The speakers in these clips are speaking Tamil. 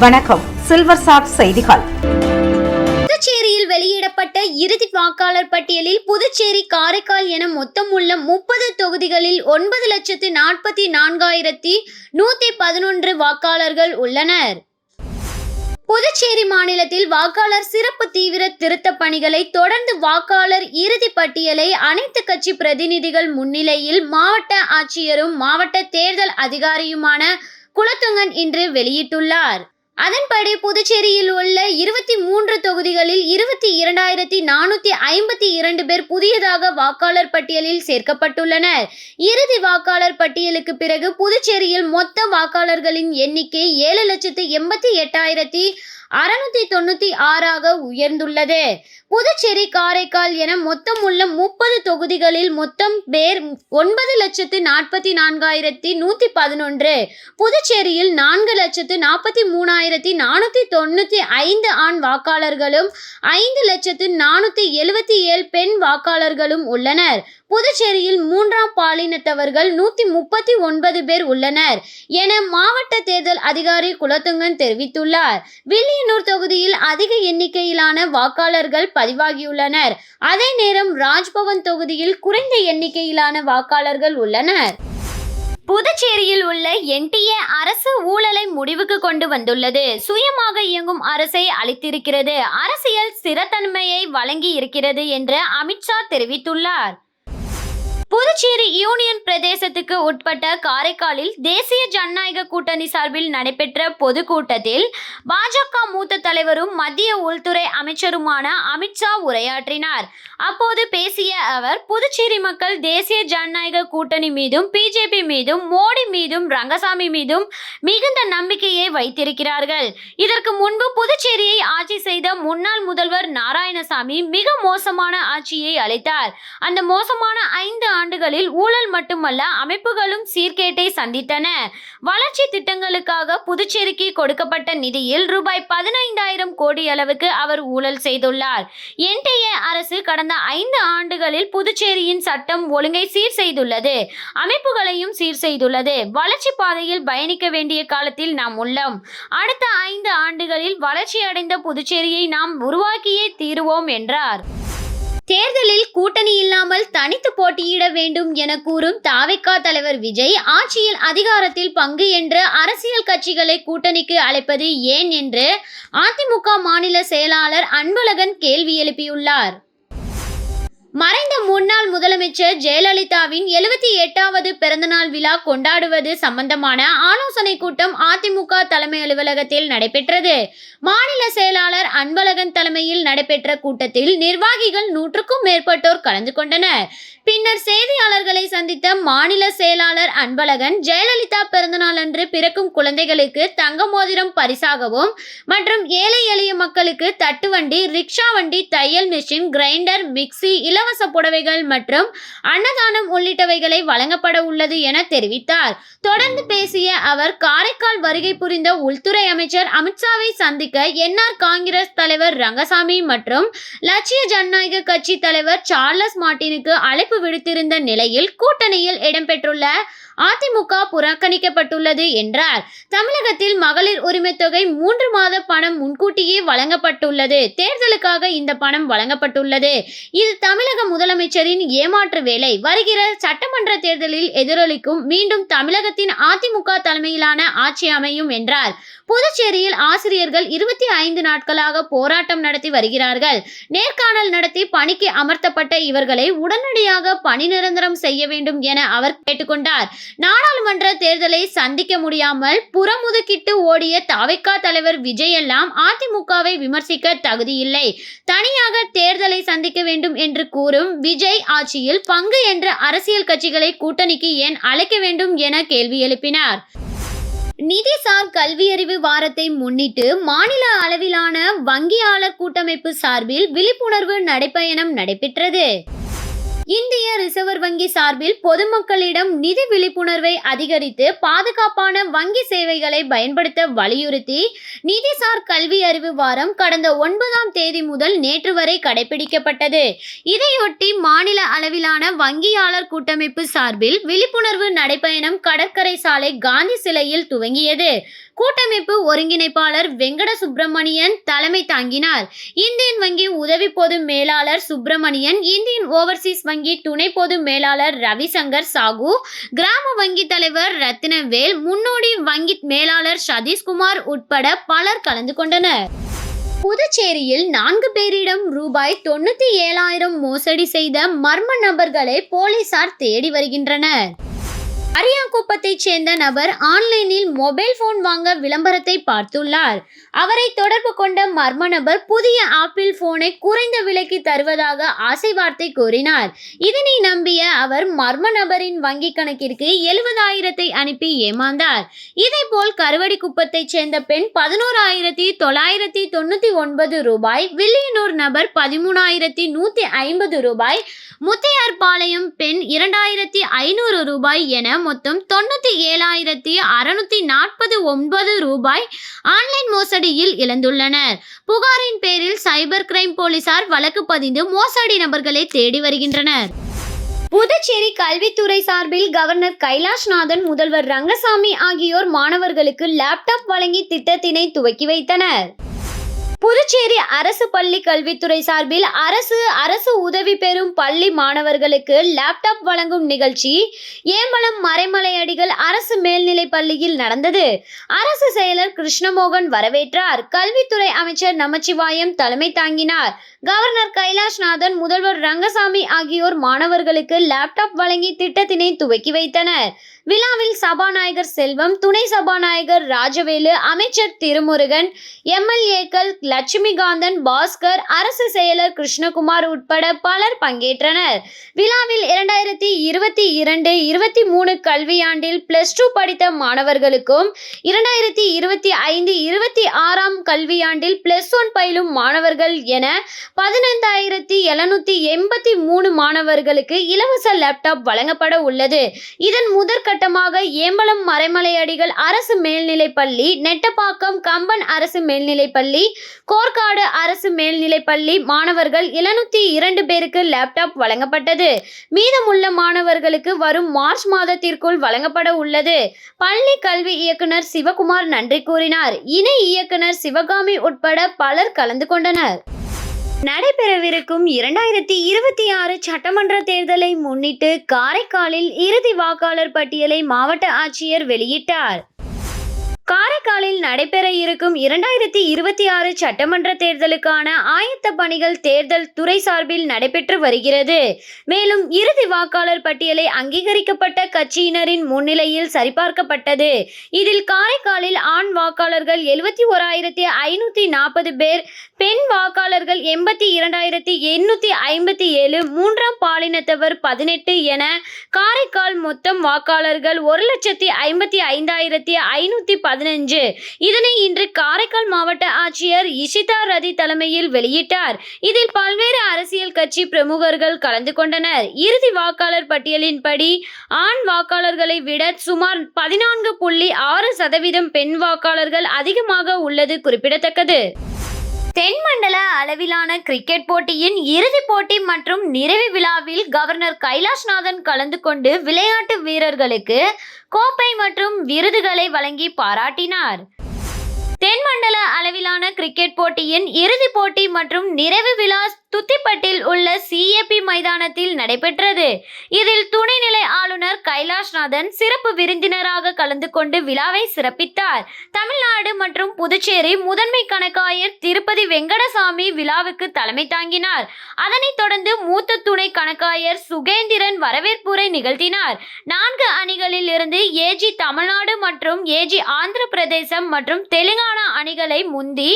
வணக்கம். சில்வர் சாட் செய்திகள். புதுச்சேரியில் வெளியிடப்பட்ட இறுதி வாக்காளர் பட்டியலில் புதுச்சேரி காரைக்கால் என மொத்தம் உள்ள முப்பது தொகுதிகளில் ஒன்பது லட்சத்து நாற்பத்தி நான்காயிரத்தி நூத்தி பதினொன்று வாக்காளர்கள் உள்ளனர். புதுச்சேரி மாநிலத்தில் வாக்காளர் சிறப்பு தீவிர திருத்தப் பணிகளை தொடர்ந்து வாக்காளர் இறுதி பட்டியலை அனைத்து கட்சி பிரதிநிதிகள் முன்னிலையில் மாவட்ட ஆட்சியரும் மாவட்ட தேர்தல் அதிகாரியுமான குலத்துங்கன் இன்று வெளியிட்டுள்ளார். அதன்படி புதுச்சேரியில் உள்ள இருபத்தி மூன்று தொகுதிகளில் இருபத்தி இரண்டாயிரத்தி நானூத்தி ஐம்பத்தி இரண்டு பேர் புதியதாக வாக்காளர் பட்டியலில் சேர்க்கப்பட்டுள்ளனர். இறுதி வாக்காளர் பட்டியலுக்கு பிறகு புதுச்சேரியில் மொத்த வாக்காளர்களின் எண்ணிக்கை ஏழு லட்சத்து எண்பத்தி எட்டாயிரத்தி அறுநூத்தி தொண்ணூத்தி ஆறாக உயர்ந்துள்ளது. புதுச்சேரி காரைக்கால் என மொத்தம் உள்ள முப்பது தொகுதிகளில் மொத்தம் பேர் ஒன்பது லட்சத்து நாற்பத்தி நான்காயிரத்தி நூத்தி பதினொன்று. புதுச்சேரியில் நான்கு லட்சத்து நாற்பத்தி மூணாயிரத்தி நானூற்றி தொண்ணூற்றி ஐந்து ஆண் வாக்காளர்களும் ஐந்து லட்சத்து நானூற்றி எழுபத்தி ஏழு பெண் வாக்காளர்களும் உள்ளனர். புதுச்சேரியில் மூன்றாம் பாலினத்தவர்கள் நூற்றி முப்பத்தி ஒன்பது பேர் உள்ளனர் என மாவட்ட தேர்தல் அதிகாரி குலத்துங்கன் தெரிவித்துள்ளார். உறையனூர் தொகுதியில் அதிக எண்ணிக்கையிலான வாக்காளர்கள் பதிவாகியுள்ளனர். அதே நேரம் ராஜ்பவன் தொகுதியில் குறைந்த எண்ணிக்கையிலான வாக்காளர்கள் உள்ளனர். புதுச்சேரியில் உள்ள என்டிஏ அரசு ஊழலை முடிவுக்கு கொண்டு வந்துள்ளது. சுயமாக இயங்கும் அரசை அளித்திருக்கிறது அரசியல் ஸ்திரத்தன்மையை வழங்கி இருக்கிறது என்று அமித்ஷா தெரிவித்துள்ளார். புதுச்சேரி யூனியன் பிரதேசத்துக்கு உட்பட்ட காரைக்காலில் தேசிய ஜனநாயக கூட்டணி சார்பில் நடைபெற்ற பொதுக்கூட்டத்தில் பாஜக மூத்த தலைவரும் மத்திய உள்துறை அமைச்சருமான அமித்ஷா உரையாற்றினார். அப்போது பேசிய அவர் புதுச்சேரி மக்கள் தேசிய ஜனநாயக கூட்டணி மீதும் பிஜேபி மீதும் மோடி மீதும் ரங்கசாமி மீதும் மிகுந்த நம்பிக்கையை வைத்திருக்கிறார்கள். இதற்கு முன்பு புதுச்சேரியை ஆட்சி செய்த முன்னாள் முதல்வர் நாராயணசாமி மிக மோசமான ஆட்சியை அளித்தார். அந்த மோசமான ஐந்து ஆண்டுகளில் ஊழல் மட்டுமல்ல அமைப்புகளும் சீர்கேட்டை சந்தித்தன. வளர்ச்சி திட்டங்களுக்காக புதுச்சேரிக்கு கொடுக்கப்பட்ட நிதியில் ரூபாய் பதினைந்தாயிரம் கோடி அளவுக்கு அவர் ஊழல் செய்துள்ளார். என்டிஏ அரசு கடந்த ஐந்து ஆண்டுகளில் புதுச்சேரியின் சட்டம் ஒழுங்கை சீர் செய்துள்ளது. அமைப்புகளையும் சீர் செய்துள்ளது. வளர்ச்சி பாதையில் பயணிக்க வேண்டிய காலத்தில் நாம் உள்ளோம். அடுத்த ஐந்து ஆண்டுகளில் வளர்ச்சி அடைந்த புதுச்சேரியை நாம் உருவாக்கியே தீருவோம் என்றார். தேர்தலில் கூட்டணி இல்லாமல் தனித்து போட்டியிட வேண்டும் என கூறும் தாவைக்கா தலைவர் விஜய் ஆட்சியில் அதிகாரத்தில் பங்கு என்று அரசியல் கட்சிகளை கூட்டணிக்கு அழைப்பது ஏன் என்று அதிமுக மாநில செயலாளர் அன்பழகன் கேள்வி எழுப்பியுள்ளார். மறைந்த முன்னாள் முதலமைச்சர் ஜெயலலிதாவின் எழுபத்தி எட்டாவது பிறந்தநாள் விழா கொண்டாடுவது சம்பந்தமான ஆலோசனை கூட்டம் அதிமுக தலைமை அலுவலகத்தில் நடைபெற்றது. மாநில செயலாளர் அன்பழகன் தலைமையில் நடைபெற்ற கூட்டத்தில் நிர்வாகிகள் நூற்றுக்கும் மேற்பட்டோர் கலந்து கொண்டனர். பின்னர் செய்தியாளர்களை சந்தித்த மாநில செயலாளர் அன்பழகன் ஜெயலலிதா பிறந்தநாள் அன்று பிறக்கும் குழந்தைகளுக்கு தங்க மோதிரம் பரிசாகவும் மற்றும் ஏழை எளிய மக்களுக்கு தட்டு வண்டி ரிக்ஷா வண்டி தையல் மிஷின் கிரைண்டர் மிக்சி இலவச புடவைகள் மற்றும் அன்னதானம் உள்ளிட்டவைகளை வழங்கப்பட உள்ளது என தெரிவித்தார். தொடர்ந்து பேசிய அவர் காரைக்கால் வருகை புரிந்த உள்துறை அமைச்சர் அமித்ஷாவை சந்திக்க என்ஆர் காங்கிரஸ் தலைவர் ரங்கசாமி மற்றும் லட்சிய ஜனநாயக கட்சி தலைவர் சார்லஸ் மார்டினுக்கு அழைப்பு விடுத்திருந்த நிலையில் கூட்டணியில் இடம்பெற்றுள்ள அதிமுக புறக்கணிக்கப்பட்டுள்ளது என்றார். தமிழகத்தில் மகளிர் உரிமை தொகை மூன்று மாத பணம் முன்கூட்டியே வழங்கப்பட்டுள்ளது. தேர்தலுக்காக இந்த பணம் வழங்கப்பட்டுள்ளது. இது தமிழக முதலமைச்சரின் ஏமாற்று வேலை. வருகிற சட்டமன்ற தேர்தலில் எதிரொலிக்கும் மீண்டும் தமிழகத்தின் அதிமுக தலைமையிலான ஆட்சி அமையும் என்றார். புதுச்சேரியில் ஆசிரியர்கள் இருபத்தி ஐந்து நாட்களாக போராட்டம் நடத்தி வருகிறார்கள். நேர்காணல் நடத்தி பணிக்கு அமர்த்தப்பட்ட இவர்களை உடனடியாக பணி நிரந்தரம் செய்ய வேண்டும் என அவர் கேட்டுக்கொண்டார். நாடாளுமன்ற தேர்தலை சந்திக்க முடியாமல் புறமுதுக்கிட்டு ஓடிய தவைக்கா தலைவர் விஜய் எல்லாம் அதிமுகவை விமர்சிக்க தகுதியில்லை தனியாக தேர்தலை சந்திக்க வேண்டும் என்று கூறும் விஜய் ஆட்சியில் பங்கு என்ற அரசியல் கட்சிகளை கூட்டணிக்கு ஏன் அழைக்க வேண்டும் என கேள்வி எழுப்பினார். நிதிசார் கல்வியறிவு வாரத்தை முன்னிட்டு மாநில அளவிலான வங்கியாளர் கூட்டமைப்பு சார்பில் விழிப்புணர்வு நடைப்பயணம் நடைபெற்றது. இந்திய ரிசர்வ் வங்கி சார்பில் பொதுமக்களிடம் நிதி விழிப்புணர்வை அதிகரித்து பாதுகாப்பான வங்கி சேவைகளை பயன்படுத்த வலியுறுத்தி நிதிசார் கல்வி அறிவு வாரம் கடந்த ஒன்பதாம் தேதி முதல் நேற்று வரை கடைபிடிக்கப்பட்டது. இதையொட்டி மாநில அளவிலான வங்கியாளர் கூட்டமைப்பு சார்பில் விழிப்புணர்வு நடைபயணம் கடற்கரை சாலை காந்தி சிலையில் துவங்கியது. கூட்டமைப்பு ஒருங்கிணைப்பாளர் வெங்கட சுப்பிரமணியன் தலைமை தாங்கினார். இந்தியன் வங்கி உதவி பொது மேலாளர் சுப்பிரமணியன் இந்தியன் ஓவர்சீஸ் வங்கி துணை பொது மேலாளர் ரவிசங்கர் சாகு கிராம வங்கி தலைவர் ரத்தினவேல் முன்னோடி வங்கி மேலாளர் சதீஷ்குமார் உட்பட பலர் கலந்து கொண்டனர். புதுச்சேரியில் நான்கு பேரிடம் ரூபாய் தொண்ணூத்தி ஏழாயிரம் மோசடி செய்த மர்ம நபர்களை போலீசார் தேடி வருகின்றனர். அரியாங்குப்பத்தைச் சேர்ந்த நபர் ஆன்லைனில் மொபைல் போன் வாங்க விளம்பரத்தை பார்த்துள்ளார். அவரை தொடர்பு கொண்ட மர்ம நபர் புதிய ஆப்பிள் போனை குறைந்த விலைக்கு தருவதாக ஆசை வார்த்தை கூறினார். இதனை நம்பிய அவர் மர்ம நபரின் வங்கி கணக்கிற்கு எழுபதாயிரத்தை அனுப்பி ஏமாந்தார். இதேபோல் கருவடிக்குப்பத்தைச் சேர்ந்த பெண் பதினோராயிரத்தி தொள்ளாயிரத்தி தொண்ணூத்தி ஒன்பது ரூபாய் வில்லியனூர் நபர் பதிமூணாயிரத்தி நூத்தி ஐம்பது ரூபாய் முத்தையார்பாளையம் பெண் இரண்டாயிரத்தி ஐநூறு ரூபாய் என மொத்தம் தொண்ணூத்தி ஏழாயிரத்தி அறுநூத்தி நாற்பது ஒன்பது ரூபாய் ஆன்லைன் மோசடியில் இழந்துள்ளனர். புகாரின் பேரில் சைபர் கிரைம் போலீசார் வழக்கு பதிந்து மோசடி நபர்களை தேடி வருகின்றனர். புதுச்சேரி கல்வித்துறை சார்பில் கவர்னர் கைலாஷ்நாதன் முதல்வர் ரங்கசாமி ஆகியோர் மாணவர்களுக்கு லேப்டாப் வழங்கி திட்டத்தினை துவக்கி வைத்தனர். புதுச்சேரி அரசு பள்ளி கல்வித்துறை சார்பில் அரசு அரசு உதவி பெறும் பள்ளி மாணவர்களுக்கு லேப்டாப் வழங்கும் நிகழ்ச்சி ஏம்பலம் மறைமலையடிகள் அரசு மேல்நிலை பள்ளியில் நடந்தது. அரசு செயலர் கிருஷ்ணமோகன் வரவேற்றார். கல்வித்துறை அமைச்சர் நமச்சிவாயம் தலைமை தாங்கினார். கவர்னர் கைலாஷ்நாதன் முதல்வர் ரங்கசாமி ஆகியோர் மாணவர்களுக்கு லேப்டாப் வழங்கி திட்டத்தினை துவக்கி வைத்தனர். விழாவில் சபாநாயகர் செல்வம் துணை சபாநாயகர் ராஜவேலு அமைச்சர் திருமுருகன் எம்எல்ஏக்கள் லட்சுமிகாந்தன் பாஸ்கர் அரசு செயலர் கிருஷ்ணகுமார் உட்பட பலர் பங்கேற்றனர். விழாவில் இரண்டாயிரத்தி இருபத்தி இரண்டு இருபத்தி மூணு கல்வியாண்டில் பிளஸ் டூ படித்த மாணவர்களுக்கும் இரண்டாயிரத்தி இருபத்தி ஐந்து இருபத்தி ஆறாம் கல்வியாண்டில் பிளஸ் ஒன் பயிலும் மாணவர்கள் என பதினைந்தாயிரத்தி எழுநூத்தி எண்பத்தி மூணு மாணவர்களுக்கு இலவச லேப்டாப் வழங்கப்பட உள்ளது. இதன் முதற்கட்டமாக ஏம்பலம் மறைமலையடிகள் அரசு மேல்நிலைப் பள்ளி நெட்டப்பாக்கம் கம்பன் அரசு மேல்நிலைப் பள்ளி கோர்க்காடு அரசு மேல்நிலைப் பள்ளி மாணவர்கள் எழுநூத்தி இரண்டு பேருக்கு லேப்டாப் வழங்கப்பட்டது. மீதமுள்ள மாணவர்களுக்கு வரும் மார்ச் மாதத்திற்குள் வழங்கப்பட உள்ளது. பள்ளி கல்வி இயக்குனர் சிவகுமார் நன்றி கூறினார். இணை இயக்குனர் சிவகாமி உட்பட பலர் கலந்து கொண்டனர். நடைபெறவிருக்கும் இரண்டாயிரத்தி இருபத்தி ஆறு சட்டமன்ற தேர்தலை முன்னிட்டு காரைக்காலில் இறுதி வாக்காளர் பட்டியலை மாவட்ட ஆட்சியர் வெளியிட்டார். காரைக்காலில் நடைபெற இருக்கும் இரண்டாயிரத்தி இருபத்தி ஆறு சட்டமன்ற தேர்தலுக்கான ஆயத்த பணிகள் தேர்தல் துறை சார்பில் நடைபெற்று வருகிறது. மேலும் இறுதி வாக்காளர் பட்டியலை அங்கீகரிக்கப்பட்ட கட்சியினரின் முன்னிலையில் சரிபார்க்கப்பட்டது. இதில் காரைக்காலில் ஆண் வாக்காளர்கள் எழுபத்தி ஓராயிரத்தி ஐநூற்றி நாற்பது பேர் பெண் வாக்காளர்கள் எண்பத்தி இரண்டாயிரத்தி எண்ணூற்றி ஐம்பத்தி ஏழு மூன்றாம் பாலினத்தவர் பதினெட்டு என காரைக்கால் மொத்தம் வாக்காளர்கள் ஒரு லட்சத்தி ஐம்பத்தி ஐந்தாயிரத்தி ஐநூற்றி பதினஞ்சு. இதனை இன்று காரைக்கால் மாவட்ட ஆட்சியர் இஷிதா ரதி தலைமையில் வெளியிட்டார். இதில் பல்வேறு அரசியல் கட்சி பிரமுகர்கள் கலந்து கொண்டனர். இறுதி வாக்காளர் பட்டியலின்படி ஆண் வாக்காளர்களை விட சுமார் பதினான்கு புள்ளி ஆறு சதவீதம் பெண் வாக்காளர்கள் அதிகமாக உள்ளது குறிப்பிடத்தக்கது. தென்மண்டல அளவிலான கிரிக்கெட் போட்டியின் இறுதிப் போட்டி மற்றும் நிறைவு விழாவில் கவர்னர் கைலாஷ்நாதன் கலந்து கொண்டு விளையாட்டு வீரர்களுக்கு கோப்பை மற்றும் விருதுகளை வழங்கி பாராட்டினார். வளிமண்டல அளவிலான கிரிக்கெட் போட்டியின் இறுதிப் போட்டி மற்றும் நிறைவு விழா துத்திப்பட்டில் உள்ள சிஏபி மைதானத்தில் நடைபெற்றது. இதில் துணைநிலை ஆளுநர் கைலாஷ்நாதன் சிறப்பு விருந்தினராக கலந்து கொண்டு விழாவை சிறப்பித்தார். தமிழ்நாடு மற்றும் புதுச்சேரி முதன்மை கணக்காயர் திருப்பதி வெங்கடசாமி விழாவுக்கு தலைமை தாங்கினார். அதனைத் தொடர்ந்து மூத்த துணை கணக்காயர் சுகேந்திரன் வரவேற்புரை நிகழ்த்தினார். நான்கு அணிகளில் இருந்து ஏஜி தமிழ்நாடு மற்றும் ஏஜி ஆந்திர பிரதேசம் மற்றும் தெலுங்கானா அணிகளை முந்தி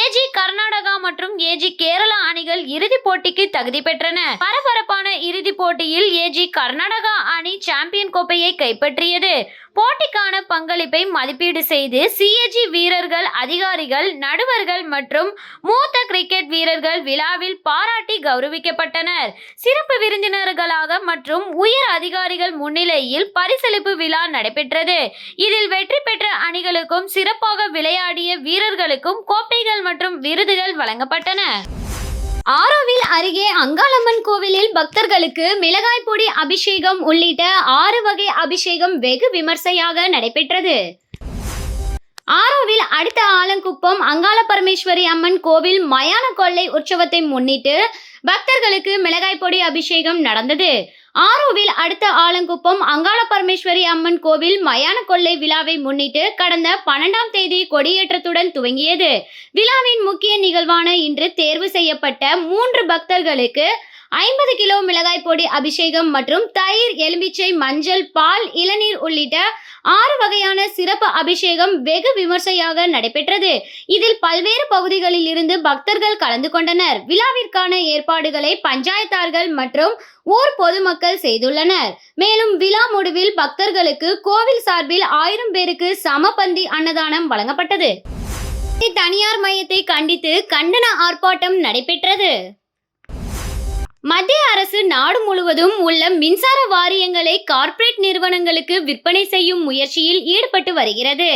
ஏஜி கர்நாடகா மற்றும் ஏஜி கேரளா அணிகள் இறுதிப் போட்டிக்கு தகுதி பெற்றன. பரபரப்பான இறுதிப் போட்டியில் ஏஜி கர்நாடகா அணி சாம்பியன் கோப்பையை கைப்பற்றியது. போட்டிக்கான பங்களிப்பை மதிப்பீடு செய்து சிஏஜி வீரர்கள் அதிகாரிகள் நடுவர்கள் மற்றும் மூத்த கிரிக்கெட் வீரர்கள் விழாவில் பாராட்டி கௌரவிக்கப்பட்டனர். சிறப்பு விருந்தினர்களாக மற்றும் உயர் அதிகாரிகள் முன்னிலையில் பரிசளிப்பு விழா நடைபெற்றது. இதில் வெற்றி பெற்ற அணிகளுக்கும் சிறப்பாக விளையாடிய வீரர்களுக்கும் கோப்பைகள் மற்றும் விருதுகள் வழங்கப்பட்டன. ஆரோவில் அருகே அங்காளம்மன் கோவிலில் பக்தர்களுக்கு மிளகாய் பொடி அபிஷேகம் உள்ளிட்ட ஆறு வகை அபிஷேகம் வெகு விமர்சையாக நடைபெற்றது. ஆரோவில் அடுத்த ஆலங்குப்பம் அங்காள பரமேஸ்வரி அம்மன் கோவில் மயான கொள்ளை உற்சவத்தை முன்னிட்டு பக்தர்களுக்கு மிளகாய் பொடி அபிஷேகம் நடந்தது. ஆரோவில் அடுத்த ஆலங்குப்பம் அங்காள பரமேஸ்வரி அம்மன் கோவில் மயான கொள்ளை விழாவை முன்னிட்டு கடந்த பன்னெண்டாம் தேதி கொடியேற்றத்துடன் துவங்கியது. விழாவின் முக்கிய நிகழ்வான இன்று தேர்வு செய்யப்பட்ட மூன்று பக்தர்களுக்கு ஐம்பது கிலோ மிளகாய் பொடி அபிஷேகம் மற்றும் தயிர் எலுமிச்சை மஞ்சள் பால் இளநீர் உள்ளிட்ட ஆறு வகையான சிறப்பு அபிஷேகம் வெகு விமர்சையாக நடைபெற்றது. இதில் பல்வேறு பகுதிகளில் இருந்து பக்தர்கள் கலந்து கொண்டனர். விழாவிற்கான ஏற்பாடுகளை பஞ்சாயத்தார்கள் மற்றும் ஊர் பொதுமக்கள் செய்துள்ளனர். மேலும் விழா முடிவில் பக்தர்களுக்கு கோவில் சார்பில் ஆயிரம் பேருக்கு சமபந்தி அன்னதானம் வழங்கப்பட்டது. தனியார் மையத்தை கண்டித்து கண்டன ஆர்ப்பாட்டம் நடைபெற்றது. மத்திய அரசு நாடு முழுவதும் உள்ள மின்சார வாரியங்களை கார்ப்பரேட் நிறுவனங்களுக்கு விற்பனை செய்யும் முயற்சியில் ஈடுபட்டு வருகிறது.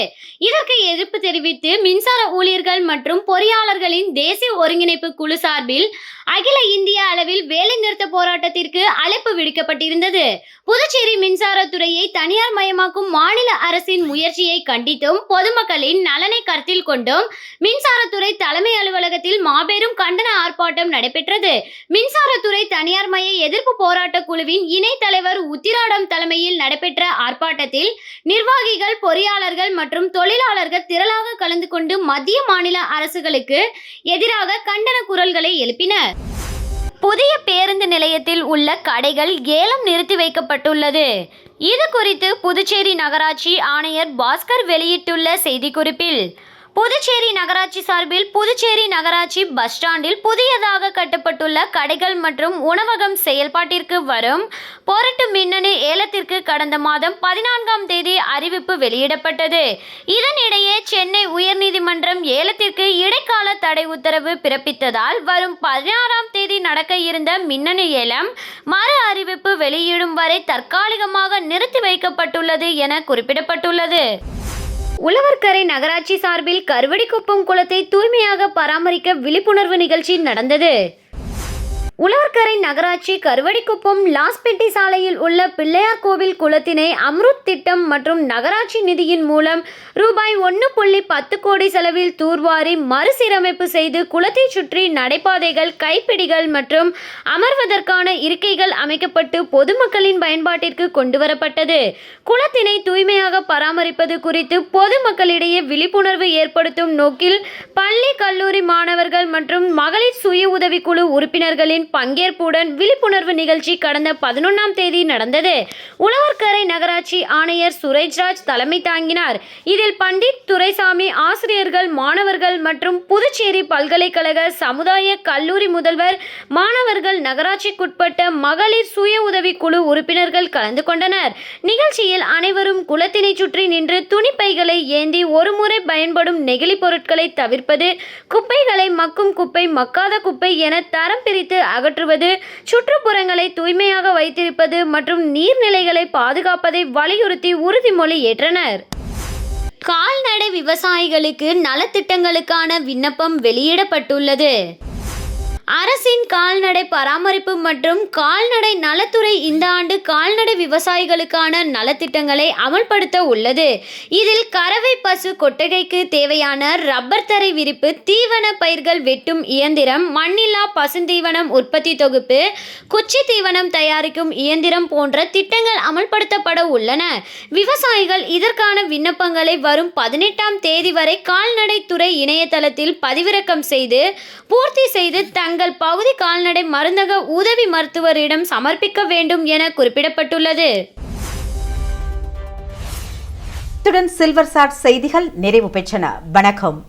இதற்கு எதிர்ப்பு தெரிவித்து மின்சார ஊழியர்கள் மற்றும் பொறியாளர்களின் தேசிய ஒருங்கிணைப்பு குழு சார்பில் அகில இந்திய அளவில் வேலைநிறுத்த போராட்டத்திற்கு அழைப்பு விடுக்கப்பட்டிருந்தது. புதுச்சேரி மின்சாரத்துறையை தனியார் மயமாக்கும் மாநில அரசின் முயற்சியை கண்டித்தும் பொதுமக்களின் நலனை கருத்தில் கொண்டும் மின்சாரத்துறை தலைமை அலுவலகத்தில் மாபெரும் கண்டன ஆர்ப்பாட்டம் நடைபெற்றது. மின்சாரத்துறை தனியார் மய எதிர்ப்பு போராட்ட குழுவின் இணை தலைவர் உத்திராடம் தலைமையில் நடைபெற்ற ஆர்ப்பாட்டத்தில் நிர்வாகிகள் பொறியாளர்கள் மற்றும் தொழிலாளர்கள் திரளாக கலந்து கொண்டு மத்திய மாநில அரசுகளுக்கு எதிராக கண்டன குரல்களை எழுப்பினர். புதிய பேருந்து நிலையத்தில் உள்ள கடைகள் ஏலம் நிறுத்தி வைக்கப்பட்டுள்ளது. இது குறித்து புதுச்சேரி நகராட்சி ஆணையர் பாஸ்கர் வெளியிட்டுள்ள செய்திக்குறிப்பில் புதுச்சேரி நகராட்சி சார்பில் புதுச்சேரி நகராட்சி பஸ் ஸ்டாண்டில் புதியதாக கட்டப்பட்டுள்ள கடைகள் மற்றும் உணவகம் செயல்பாட்டிற்கு வரும் பொருட்டு மின்னணு ஏலத்திற்கு கடந்த மாதம் பதினான்காம் தேதி அறிவிப்பு வெளியிடப்பட்டது. இதனிடையே சென்னை உயர்நீதிமன்றம் ஏலத்திற்கு இடைக்கால தடை உத்தரவு பிறப்பித்ததால் வரும் பதினாறாம் தேதி நடக்க இருந்த மின்னணு ஏலம் மறு அறிவிப்பு வெளியிடும் வரை தற்காலிகமாக நிறுத்தி வைக்கப்பட்டுள்ளது என குறிப்பிடப்பட்டுள்ளது. உழவர்கரை நகராட்சி சார்பில் கருவடிக்குப்பம் குளத்தை தூய்மையாக பராமரிக்க விழிப்புணர்வு நிகழ்ச்சி நடந்தது. உழவர்கரை நகராட்சி கருவடிக்குப்பம் லாஸ்பெட்டி சாலையில் உள்ள பிள்ளையார் கோவில் குளத்தினை அம்ருத் திட்டம் மற்றும் நகராட்சி நிதியின் மூலம் ரூபாய் ஒன்று புள்ளி பத்து கோடி செலவில் தூர்வாரி மறுசீரமைப்பு செய்து குளத்தை சுற்றி நடைபாதைகள் கைப்பிடிகள் மற்றும் அமர்வதற்கான இருக்கைகள் அமைக்கப்பட்டு பொதுமக்களின் பயன்பாட்டிற்கு கொண்டுவரப்பட்டது. குளத்தினை தூய்மையாக பராமரிப்பது குறித்து பொதுமக்களிடையே விழிப்புணர்வு ஏற்படுத்தும் நோக்கில் பள்ளி கல்லூரி மாணவர்கள் மற்றும் மகளிர் சுய உதவிக்குழு உறுப்பினர்களின் பங்கேற்புடன் விழிப்புணர்வு நிகழ்ச்சி கடந்த பதினொன்றாம் தேதி நடந்தது. உழவர்கரை நகராட்சி ஆணையர் சுரேஷ்ராஜ் தலைமை தாங்கினார். இதில் பண்டிட் துரைசாமி ஆசிரியர்கள் மாணவர்கள் மற்றும் புதுச்சேரி பல்கலைக்கழக சமுதாய கல்லூரி முதல்வர் மாணவர்கள் நகராட்சிக்குட்பட்ட மகளிர் சுய உதவிக்குழு உறுப்பினர்கள் கலந்து கொண்டனர். நிகழ்ச்சியில் அனைவரும் குளத்தினை சுற்றி நின்று துணிப்பைகளை ஏந்தி ஒருமுறை பயன்படும் நெகிழி பொருட்களை தவிர்ப்பது குப்பைகளை மக்கும் குப்பை மக்காத குப்பை என தரம் பிரித்து அகற்றுவது சுற்றுப்புறங்களை தூய்மையாக வைத்திருப்பது மற்றும் நீர்நிலைகளை பாதுகாப்பதை வலியுறுத்தி உறுதிமொழி ஏற்றனர். கால்நடை விவசாயிகளுக்கு நலத்திட்டங்களுக்கான விண்ணப்பம் வெளியிடப்பட்டுள்ளது. அரசின் கால்நடை பராமரிப்பு மற்றும் கால்நடை நலத்துறை இந்த ஆண்டு கால்நடை விவசாயிகளுக்கான நலத்திட்டங்களை அமல்படுத்த உள்ளது. இதில் கறவை பசு கொட்டகைக்கு தேவையான ரப்பர் தரை விரிப்பு தீவன பயிர்கள் வெட்டும் இயந்திரம் மண்ணில்லா பசுந்தீவனம் உற்பத்தி தொகுப்பு குச்சி தீவனம் தயாரிக்கும் இயந்திரம் போன்ற திட்டங்கள் அமல்படுத்தப்பட உள்ளன. விவசாயிகள் இதற்கான விண்ணப்பங்களை வரும் பதினெட்டாம் தேதி வரை கால்நடைத்துறை இணையதளத்தில் பதிவிறக்கம் செய்து பூர்த்தி செய்து தங்கள் பகுதி கால்நடை மருந்தக உதவி மருத்துவரிடம் சமர்ப்பிக்க வேண்டும் என குறிப்பிடப்பட்டுள்ளது. இத்துடன் சில்வர் சாட் செய்திகள் நிறைவு பெற்றன. வணக்கம்.